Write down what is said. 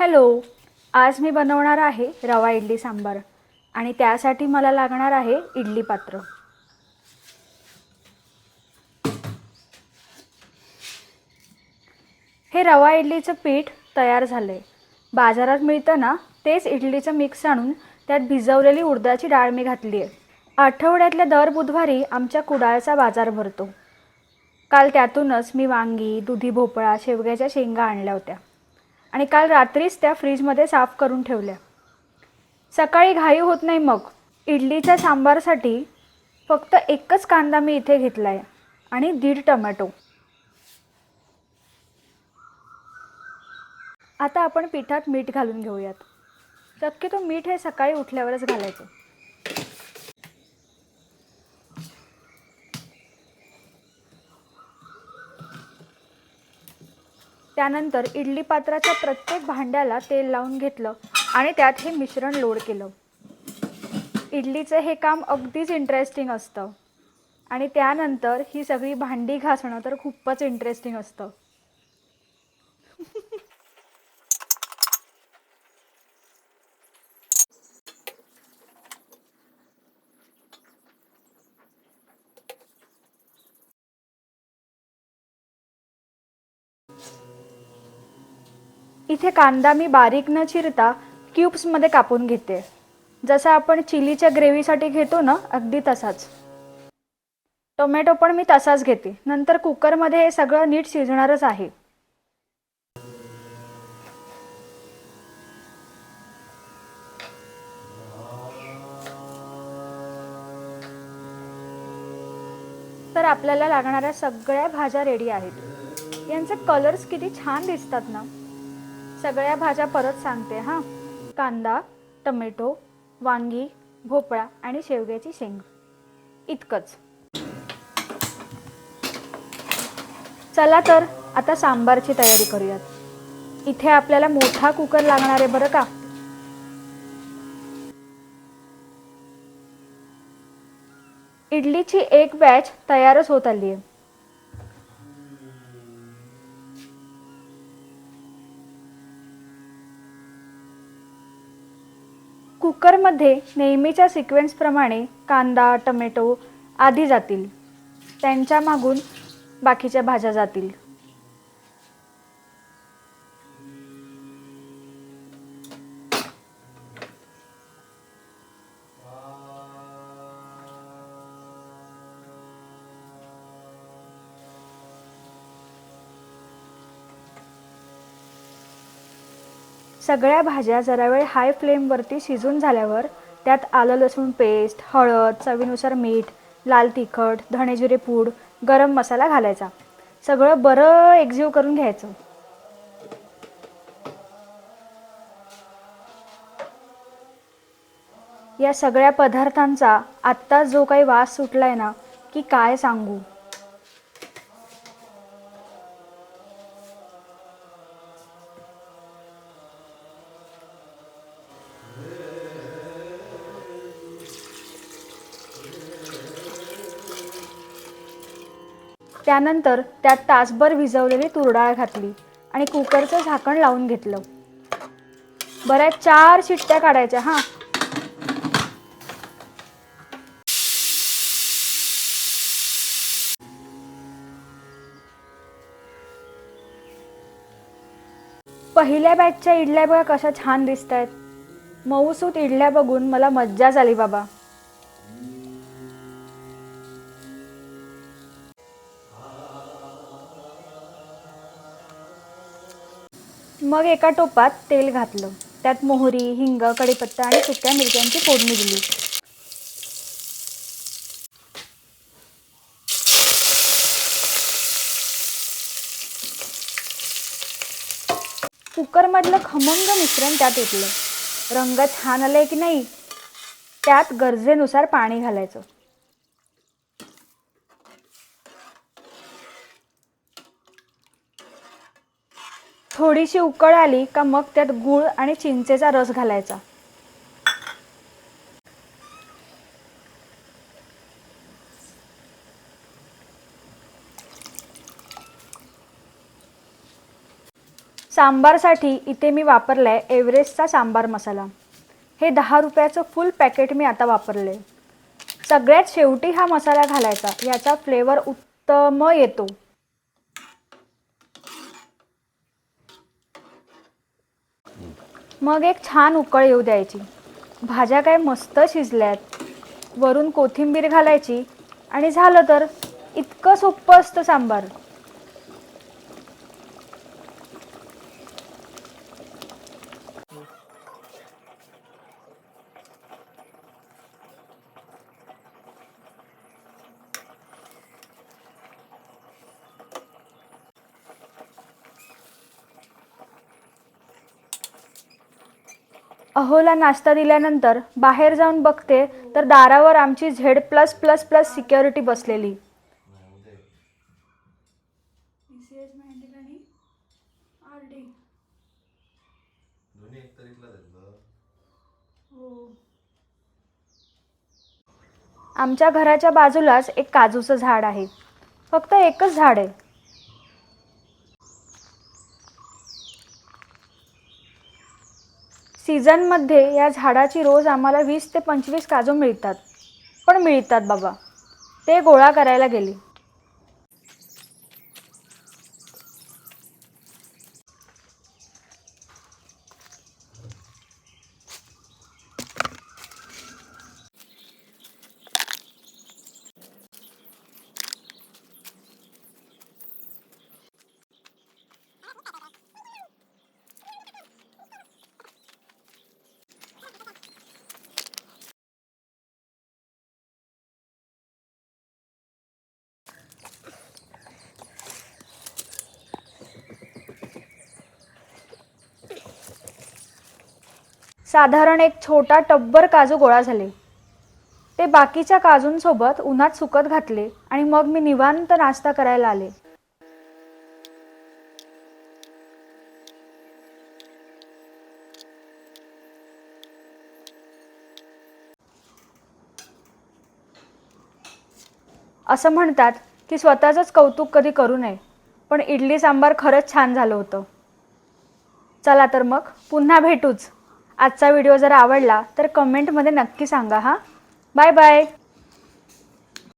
Hello आज मी बनवणार आहे रवा इडली सांबार आणि त्यासाठी मला लागणार आहे इडली पात्र. हे रवा इडलीचं पीठ तयार झालं आहे बाजारात मिळतं ना तेच इडलीचं मिक्स आणून त्यात भिजवलेली उडदाची डाळ मी घातली आहे. आठवड्यातल्या दर बुधवारी आमच्या कुडाळचा बाजार भरतो. काल त्यातूनच मी वांगी दुधी भोपळा शेवग्याच्या शेंगा आणल्या होत्या. आणि काल रात्रीच त्या फ्रीजमध्ये साफ करून ठेवल्या. सकाळी घाई होत नाही मग. इडलीच्या सांबारसाठी फक्त एकच कांदा मी इथे घेतला आहे आणि दीड टमॅटो. आता आपण पिठात मीठ घालून घेऊयात. शक्यतो मीठ हे सकाळी उठल्यावरच घालायचं. त्यानंतर इडली पात्राच्या प्रत्येक भांड्याला तेल लावून घेतलं आणि त्यात हे मिश्रण लोड केलं. इडलीचं हे काम अगदीच इंटरेस्टिंग असतं. आणि त्यानंतर ही सगळी भांडी घासणं तर खूपच इंटरेस्टिंग असतं. इथे कांदा मी बारीक न चिरता क्यूब्समध्ये कापून घेते. जसं आपण चिलीच्या ग्रेव्हीसाठी घेतो ना अगदी तसाच. टोमॅटो पण मी तसाच घेते. नंतर कुकरमध्ये हे सगळं नीट शिजणारच आहे. तर आपल्याला लागणाऱ्या सगळ्या भाज्या रेडी आहेत. यांचे कलर्स किती छान दिसतात ना. सगळ्या भाज्या परत सांगते हां. कांदा टमेटो वांगी भोपळा आणि शेवग्याची शेंग. इतकंच. चला तर आता सांबारची तयारी करूयात. इथे आपल्याला मोठा कुकर लागणार आहे बरं का? इडलीची एक बॅच तयारच होत आली आहे कुकरमध्ये नेहमीच्या सिक्वेन्सप्रमाणे कांदा टमॅटो आधी जातील. त्यांच्या मागून बाकीच्या भाज्या जातील. सगळ्या भाज्या जरा वेळ हाय फ्लेमवरती शिजून झाल्यावर त्यात आलं लसूण पेस्ट हळद चवीनुसार मीठ लाल तिखट धणेजिरे पूड गरम मसाला घालायचा. सगळं बरं एकजीव करून घ्यायचं. या सगळ्या पदार्थांचा आत्ताच जो काही वास सुटलाय ना की काय सांगू? त्यानंतर त्यात तासभर भिजवलेली तुरडाळ घातली आणि कुकरचं झाकण लावून घेतलं. बऱ्याच चार शिट्ट्या काढायच्या हां. पहिल्या बॅचच्या इडल्या बघा कशा छान दिसत आहेत मऊसूत इडल्या बघून मला मज्जाच आली बाबा. मग एका टोपात तेल घातलं. त्यात मोहरी हिंग कढीपत्ता आणि सुक्या मिरच्यांची फोडणी दिली. कुकरमधलं खमंग मिश्रण त्यात ओतलं. रंग छान आलाय की नाही त्यात गरजेनुसार पाणी घालायचं. थोडीशी उकळ आली का मग त्यात गूळ आणि चिंचेचा रस घालायचा. सांबारसाठी इथे मी वापरला आहे एव्हरेस्टचा सांबार मसाला. हे दहा रुपयाचं फुल पॅकेट मी आता वापरले सगळ्यात शेवटी हा मसाला घालायचा याचा फ्लेवर उत्तम येतो. मग एक छान उकळ येऊ द्यायची. भाज्या काय मस्त शिजल्यात. वरून कोथिंबीर घालायची आणि झालं तर इतकं सोपं असतं सांबार. अहोला नाश्ता दिल्यानंतर बाहेर जाऊन बघते तर दारावर आमची Z plus plus plus security बसलेली. धरलं आमच्या घराच्या बाजूलाच एक काजूचं झाड आहे. फक्त एकच झाड आहे. सीझनमध्ये या झाडाची रोज आम्हाला वीस ते पंचवीस काजू मिळतात. पण मिळतात बाबा. ते गोळा करायला गेली. साधारण एक छोटा टब्बर काजू गोळा झाले. ते बाकीच्या काजूंसोबत उन्हात सुकत घातले आणि मग मी निवांत नाश्ता करायला आले. असं म्हणतात की स्वतःचंच कौतुक कधी करू नये पण इडली सांबार खरंच छान झालं होतं. चला तर मग पुन्हा भेटूच. आजचा व्हिडिओ जर आवडला तर कमेंटमध्ये नक्की सांगा हां. Bye bye